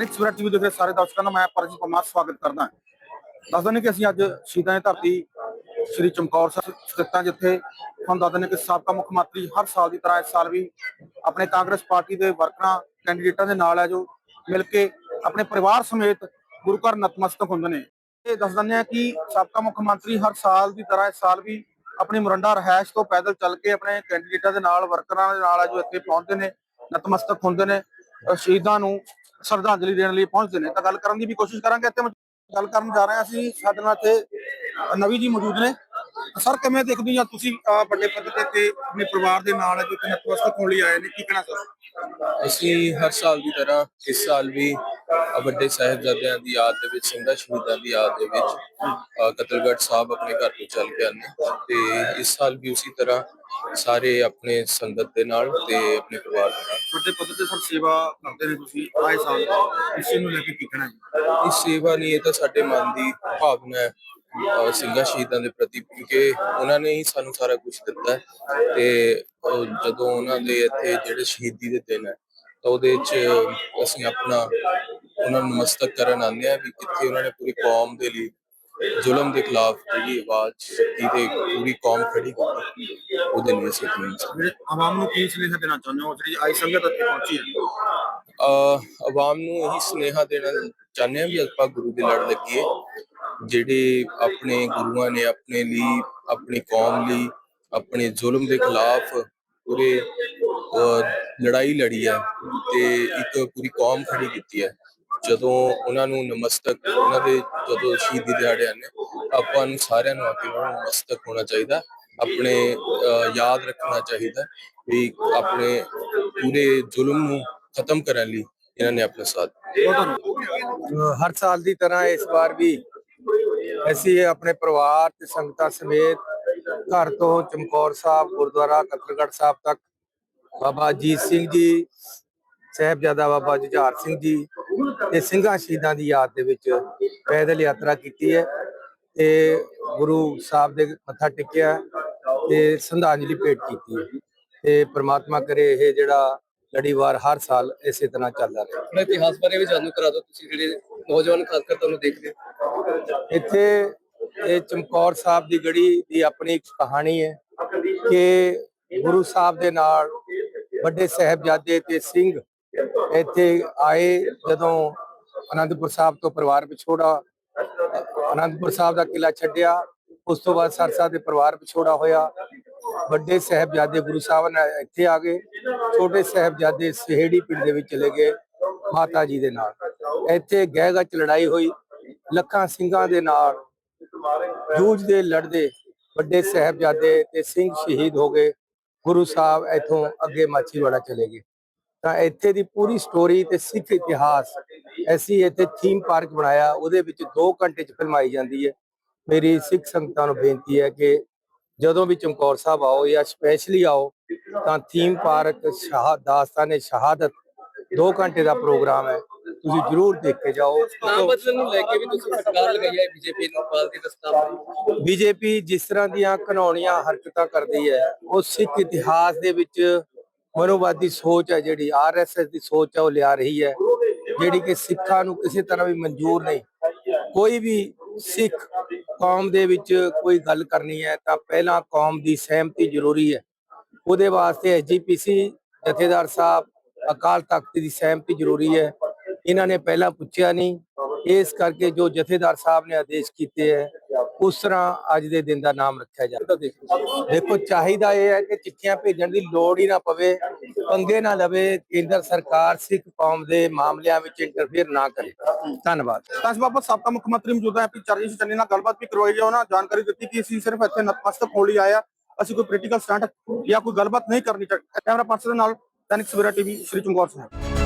ਦੈਨਿਕ Savera TV ਦੇਖ ਰਹੇ ਸਾਰੇ ਦਰਸ਼ਕਾਂ ਦਾ ਮੈਂ ਪਰਜੀਤ ਪਰਮਾਰ ਸਵਾਗਤ ਕਰਦਾ ਦੱਸ ਦਿੰਦੇ ਕਿ ਅਸੀਂ ਅੱਜ ਸ਼ਹੀਦਾਂ ਦੀ ਧਰਤੀ ਸ੍ਰੀ ਚਮਕੌਰ ਸਾਹਿਬ ਸਥਿਤ ਜਿੱਥੇ ਤੁਹਾਨੂੰ ਦੱਸ ਦਿੰਦੇ ਕਿ ਸਾਬਕਾ ਮੁੱਖ ਮੰਤਰੀ ਹਰ ਸਾਲ ਦੀ ਤਰ੍ਹਾਂ ਇਸ ਸਾਲ ਵੀ ਆਪਣੇ ਕਾਂਗਰਸ ਪਾਰਟੀ ਦੇ ਵਰਕਰਾਂ, ਕੈਂਡੀਡੇਟਾਂ ਦੇ ਨਾਲ ਹੈ, ਜੋ ਮਿਲ ਕੇ ਆਪਣੇ ਪਰਿਵਾਰ ਸਮੇਤ ਗੁਰੂ ਘਰ ਨਤਮਸਤਕ ਹੁੰਦੇ ਨੇ। ਇਹ ਦੱਸ ਦਿੰਦੇ ਆ ਕਿ ਸਾਬਕਾ ਮੁੱਖ ਮੰਤਰੀ ਹਰ ਸਾਲ ਦੀ ਤਰ੍ਹਾਂ ਇਸ ਸਾਲ ਵੀ ਆਪਣੀ ਮੁਰੰਡਾ ਰਹਿائش ਤੋਂ ਪੈਦਲ ਚੱਲ ਕੇ ਆਪਣੇ ਕੈਂਡੀਡੇਟਾਂ ਦੇ ਨਾਲ, ਵਰਕਰਾਂ ਦੇ ਨਾਲ ਹੈ, ਜੋ ਇੱਥੇ ਪਹੁੰਚਦੇ ਨੇ, ਨਤਮਸਤਕ ਹੁੰਦੇ ਨੇ ਸ਼ਹੀਦਾਂ ਨੂੰ ਸ਼ਰਧਾਂਜਲੀ ਦੇਣ ਲਈ ਪਹੁੰਚਦੇ ਨੇ। ਤਾਂ ਗੱਲ ਕਰਨ ਦੀ ਵੀ ਕੋਸ਼ਿਸ਼ ਕਰਾਂਗੇ। ਇੱਥੇ ਗੱਲ ਕਰਨ ਜਾ ਰਹੇ ਹਾਂ ਅਸੀਂ। ਸਾਡੇ ਨਾਲ ਇੱਥੇ ਨਵੀ ਜੀ ਮੌਜੂਦ ਨੇ। ਸਰ ਕਿਵੇਂ ਦੇਖਦੇ ਹੋ ਤੁਸੀਂ ਵੱਡੇ ਪੱਧਰ ਤੇ ਇੱਥੇ ਆਪਣੇ ਪਰਿਵਾਰ ਦੇ ਨਾਲ ਜੋ ਨਤਮਸਤਕ ਹੋਣ ਲਈ ਆਏ ਨੇ ਕੀ ਕਹਿਣਾ ਸਰ? ਅਸੀਂ ਹਰ ਸਾਲ ਦੀ ਤਰ੍ਹਾਂ ਇਸ ਸਾਲ ਵੀ ਵੱਡੇ ਸਾਹਿਬਜ਼ਾਦਿਆਂ ਦੀ ਯਾਦ ਦੇ ਵਿੱਚ ਸਿੰਘਾਂ ਸ਼ਹੀਦਾਂ ਦੀ ਯਾਦ ਦੇ ਵਿੱਚ ਅ, ਕਤਲਗੜ੍ਹ ਸਾਹਿਬ ਆਪਣੇ ਘਰ ਤੋਂ ਚੱਲ ਕੇ ਆਨੇ ਤੇ ਇਸ ਸਾਲ ਵੀ ਉਸੇ ਤਰ੍ਹਾਂ ਸਾਰੇ ਆਪਣੇ ਸੰਗਤ ਦੇ ਨਾਲ ਤੇ ਆਪਣੇ ਪਰਿਵਾਰ ਦੇ ਨਾਲ। ਵੱਡੇ ਪੱਧਰ ਤੇ ਸਰ ਸੇਵਾ ਕਰਦੇ ਨੇ ਤੁਸੀਂ ਆਏ ਸਾਲ ਇਸੇ ਨੂੰ ਲੈ ਕੇ ਕੀ ਕਹਿਣਾ ਹੈ ਇਸ ਸੇਵਾ ਨਹੀਂ ਇਹ ਤਾਂ ਸਾਡੇ ਮਨ ਦੀ ਭਾਵਨਾ ਹੈ। ਅ, ਸਿੰਘਾਂ ਸ਼ਹੀਦਾਂ ਦੇ ਪ੍ਰਤੀ ਕਿਉਂਕਿ ਉਹਨਾਂ ਨੇ ਹੀ ਸਾਨੂੰ ਸਾਰਾ ਕੁਝ ਦਿੱਤਾ ਹੈ। ਤੇ ਜਦੋਂ ਉਹਨਾਂ ਦੇ ਇੱਥੇ ਜਿਹੜੇ ਸ਼ਹੀਦੀ ਦੇ ਦਿਨ ਹੈ ਤਾਂ ਉਹਦੇ ਵਿੱਚ ਅਸੀਂ ਆਪਣਾ ਉਹਨਾਂ ਨੂੰ ਨਮਸਤਕ ਕਰਨ ਆਉਂਦੇ ਆ ਵੀ ਕਿੱਥੇ ਉਹਨਾਂ ਨੇ ਪੂਰੀ ਕੌਮ ਦੇ ਲਈ ਜ਼ੁਲਮ ਦੇ ਖਿਲਾਫ ਜਿਹੜੀ ਆਵਾਜ਼ ਚੱਕੀ ਤੇ ਪੂਰੀ ਕੌਮ ਖੜੀ ਕੀਤੀ ਉਹਦੇ ਲਈ ਅਸੀਂ ਜਿਹੜੇ ਆਵਾਮ ਨੂੰ ਕੀ ਸੁਨੇਹਾ ਦੇਣਾ ਚਾਹੁੰਦੇ ਹੋ? ਜਿਹੜੀ ਆਈ ਸੰਗਤ ਇੱਥੇ ਪਹੁੰਚੀ ਹੈ। ਆਵਾਮ ਨੂੰ ਇਹੀ ਸੁਨੇਹਾ ਦੇਣਾ ਚਾਹੁੰਦੇ ਹਾਂ ਵੀ ਆਪਾਂ ਗੁਰੂ ਦੇ ਲੜ ਲੱਗੀਏ ਜਿਹੜੇ ਆਪਣੇ ਗੁਰੂਆਂ ਨੇ ਆਪਣੇ ਲਈ ਆਪਣੀ ਕੌਮ ਲਈ ਆਪਣੇ ਜ਼ੁਲਮ ਦੇ ਖਿਲਾਫ ਪੂਰੇ ਲੜਾਈ ਲੜੀ ਹੈ ਤੇ ਇੱਕ ਪੂਰੀ ਕੌਮ ਖੜੀ ਕੀਤੀ ਹੈ। ਜਦੋਂ ਉਹਨਾਂ ਨੂੰ ਨਮਸਤਕ, ਉਹਨਾਂ ਦੇ ਜਦੋਂ ਸ਼ਹੀਦੀ ਦਿਹਾੜੇ ਆਨੇ ਆਪਾਂ ਨੂੰ ਸਾਰਿਆਂ ਨੂੰ ਆ ਉਹਨਾਂ ਨੂੰ ਨਮਸਤਕ ਹੋਣਾ ਚਾਹੀਦਾ, ਆਪਣੇ ਯਾਦ ਰੱਖਣਾ ਚਾਹੀਦਾ ਵੀ ਆਪਣੇ ਪੂਰੇ ਜ਼ੁਲਮ ਨੂੰ ਖਤਮ ਕਰਨ ਲਈ ਇਹਨਾਂ ਨੇ ਆਪਣਾ ਸਾਥ ਦਿੱਤਾ। ਹਰ ਸਾਲ ਦੀ ਤਰ੍ਹਾਂ ਇਸ ਵਾਰ ਵੀ ਅਸੀਂ ਆਪਣੇ ਪਰਿਵਾਰ ਤੇ ਸੰਗਤਾਂ ਸਮੇਤ ਘਰ ਤੋਂ ਚਮਕੌਰ ਸਾਹਿਬ, ਗੁਰਦੁਆਰਾ, ਕਤਲਗੜ੍ਹ ਸਾਹਿਬ ਤੱਕ ਬਾਬਾ ਅਜੀਤ ਸਿੰਘ ਜੀ ਸਾਹਿਬਜ਼ਾਦਾ ਬਾਬਾ ਜੁਝਾਰ ਸਿੰਘ ਜੀ ਤੇ ਸਿੰਘਾਂ ਸ਼ਹੀਦਾਂ ਦੀ ਯਾਦ ਦੇ ਵਿੱਚ ਪੈਦਲ ਯਾਤਰਾ ਕੀਤੀ ਹੈ ਤੇ ਗੁਰੂ ਸਾਹਿਬ ਦੇ ਮੱਥਾ ਟੇਕਿਆ ਤੇ ਸ਼ਰਧਾਂਜਲੀ ਭੇਟ ਕੀਤੀ ਹੈ ਤੇ ਪ੍ਰਮਾਤਮਾ ਕਰੇ ਇਹ ਜਿਹੜਾ ਲੜੀਵਾਰ ਹਰ ਸਾਲ ਇਸੇ ਤਰ੍ਹਾਂ ਚੱਲਦਾ ਰਹੇ ਥੋੜਾ ਇਤਿਹਾਸ ਬਾਰੇ ਵੀ ਜਾਣੂ ਕਰਾ ਦਿਓ ਤੁਸੀਂ ਜਿਹੜੇ ਨੌਜਵਾਨ ਖਾਸ ਕਰ ਤੁਹਾਨੂੰ ਦੇਖਦੇ। ਇੱਥੇ ਇਹ ਚਮਕੌਰ ਸਾਹਿਬ ਦੀ ਗੜੀ ਦੀ ਆਪਣੀ ਇੱਕ ਕਹਾਣੀ ਹੈ ਕਿ ਗੁਰੂ ਸਾਹਿਬ ਦੇ ਨਾਲ ਵੱਡੇ ਸਾਹਿਬਜ਼ਾਦੇ ਤੇ ਸਿੰਘ ਇੱਥੇ ਆਏ ਜਦੋਂ ਅਨੰਦਪੁਰ ਸਾਹਿਬ ਤੋਂ ਪਰਿਵਾਰ ਵਿਛੋੜਾ, ਅਨੰਦਪੁਰ ਸਾਹਿਬ ਦਾ ਕਿਲਾ ਛੱਡਿਆ, ਉਸ ਤੋਂ ਬਾਅਦ ਸਰਸਾ ਦੇ ਪਰਿਵਾਰ ਵਿਛੋੜਾ ਹੋਇਆ। ਵੱਡੇ ਸਾਹਿਬਜ਼ਾਦੇ ਗੁਰੂ ਸਾਹਿਬ ਨਾਲ ਇੱਥੇ ਆ ਗਏ, ਛੋਟੇ ਸਾਹਿਬਜ਼ਾਦੇ ਸਹੇੜੀ ਪਿੰਡ ਦੇ ਵਿੱਚ ਚਲੇ ਗਏ ਮਾਤਾ ਜੀ ਦੇ ਨਾਲ। ਇੱਥੇ ਗਹਿ ਲੜਾਈ ਹੋਈ, ਲੱਖਾਂ ਸਿੰਘਾਂ ਦੇ ਨਾਲ। ਜੂਝਦੇ ਲੜਦੇ ਵੱਡੇ ਸਾਹਿਬਜ਼ਾਦੇ ਤੇ ਸਿੰਘ ਸ਼ਹੀਦ ਹੋ ਗਏ, ਗੁਰੂ ਸਾਹਿਬ ਇੱਥੋਂ ਅੱਗੇ ਮਾਛੀਵਾੜਾ ਚਲੇ ਗਏ। ਤਾਂ ਇੱਥੇ ਦੀ ਪੂਰੀ ਸਟੋਰੀ ਤੇ ਸਿੱਖ ਇਤਿਹਾਸ ਐਸੀ ਇੱਥੇ ਥੀਮ ਪਾਰਕ ਬਣਾਇਆ ਉਹਦੇ ਵਿੱਚ 2 ਘੰਟੇ ਚ ਫਿਲਮਾਈ ਜਾਂਦੀ ਹੈ। ਮੇਰੀ ਸਿੱਖ ਸੰਗਤਾਂ ਨੂੰ ਬੇਨਤੀ ਹੈ ਕਿ ਜਦੋਂ ਵੀ ਚਮਕੌਰ ਸਾਹਿਬ ਆਓ ਜਾਂ ਸਪੈਸ਼ਲੀ ਆਓ ਤਾਂ ਥੀਮ ਪਾਰਕ ਦਾਸਤਾਨੇ ਸ਼ਹਾਦਤ 2 ਘੰਟੇ ਦਾ ਪ੍ਰੋਗਰਾਮ ਹੈ। ਤੁਸੀਂ ਜਰੂਰ ਦੇਖ ਕੇ ਜਾਓ। ਨਾਮ ਬਦਲਣ ਨੂੰ ਲੈ ਕੇ ਵੀ ਤੁਸੀਂ ਫਟਕਾਰ ਲਗਾਈ ਹੈ ਬੀਜੇਪੀ ਨੂੰ ਪਾਲ ਦੀ ਦਸਤਾਰ ਬੀਜੇਪੀ ਜਿਸ ਤਰ੍ਹਾਂ ਦੀਆਂ ਘਨੌਣੀਆਂ ਹਰਕਤਾਂ ਕਰਦੀ ਹੈ ਉਹ ਸਿੱਖ ਇਤਿਹਾਸ ਦੇ ਵਿੱਚ ਮਨੋਵਾਦੀ ਸੋਚ ਹੈ ਜਿਹੜੀ ਆਰਐਸਐਸ ਦੀ ਸੋਚ ਹੈ, ਉਹ ਲਿਆ ਰਹੀ ਹੈ, ਜਿਹੜੀ ਕਿ ਸਿੱਖਾਂ ਨੂੰ ਕਿਸੇ ਤਰ੍ਹਾਂ ਵੀ ਮਨਜ਼ੂਰ ਨਹੀਂ। ਕੋਈ ਵੀ ਸਿੱਖ ਕੌਮ ਦੇ ਵਿੱਚ ਕੋਈ ਗੱਲ ਕਰਨੀ ਹੈ, ਤਾਂ ਪਹਿਲਾਂ ਕੌਮ ਦੀ ਸਹਿਮਤੀ ਜ਼ਰੂਰੀ ਹੈ। ਉਹਦੇ ਵਾਸਤੇ ਐਸਜੀਪੀਸੀ ਜਥੇਦਾਰ ਸਾਹਿਬ, ਅਕਾਲ ਤਖਤ ਦੀ ਸਹਿਮਤੀ ਜ਼ਰੂਰੀ ਹੈ। ਇਹਨਾਂ ਨੇ ਪਹਿਲਾਂ ਪੁੱਛਿਆ ਨਹੀਂ ਇਸ ਕਰਕੇ ਜੋ ਜਥੇਦਾਰ ਸਾਹਿਬ ਨੇ ਆਦੇਸ਼ ਕੀਤੇ ਹੈ, ਉਸ ਤਰ੍ਹਾਂ ਅੱਜ ਦੇ ਦਿਨ ਦਾ ਨਾਮ ਰੱਖਿਆ ਜਾਂਦਾ ਦੇਖੋ, ਚਾਹੀਦਾ ਇਹ ਹੈ ਕਿ ਚਿੱਠੀਆਂ ਭੇਜਣ ਦੀ ਲੋੜ ਹੀ ਨਾ ਪਵੇ, ਪੰਗੇ ਨਾ ਲਵੇ, ਕੇਂਦਰ ਸਰਕਾਰ ਸਿੱਖ ਕੌਮ ਦੇ ਮਾਮਲਿਆਂ ਵਿੱਚ ਇੰਟਰਫੇਅਰ ਨਾ ਕਰੇ। ਧੰਨਵਾਦ। ਤਾਂ ਇਸ ਸਾਬਕਾ ਮੁੱਖ ਮੰਤਰੀ ਮੌਜੂਦਾ ਐਪੀ ਚਰਨਜੀਤ ਚੰਨੀ ਨਾਲ ਗੱਲਬਾਤ ਵੀ ਕਰਵਾਈ ਹੈ ਉਹਨਾਂ ਜਾਣਕਾਰੀ ਦਿੱਤੀ ਕਿ ਅਸੀਂ ਸਿਰਫ ਇੱਥੇ ਨਤਮਸਤਕ ਹੋਣ ਲਈ ਆਇਆ ਅਸੀਂ ਕੋਈ ਪੋਲੀਟੀਕਲ ਸਟੰਟ ਜਾਂ ਕੋਈ ਗੱਲਬਾਤ ਨਹੀਂ ਕਰਨੀ ਚਾਹੀਦੀ ਕੈਮਰਾ ਪਰਸਨ ਨਾਲ ਦੈਨਿਕ ਸਵੇਰਾ ਟੀਵੀ, ਸ੍ਰੀ ਚਮਕੌਰ ਸਾਹਿਬ।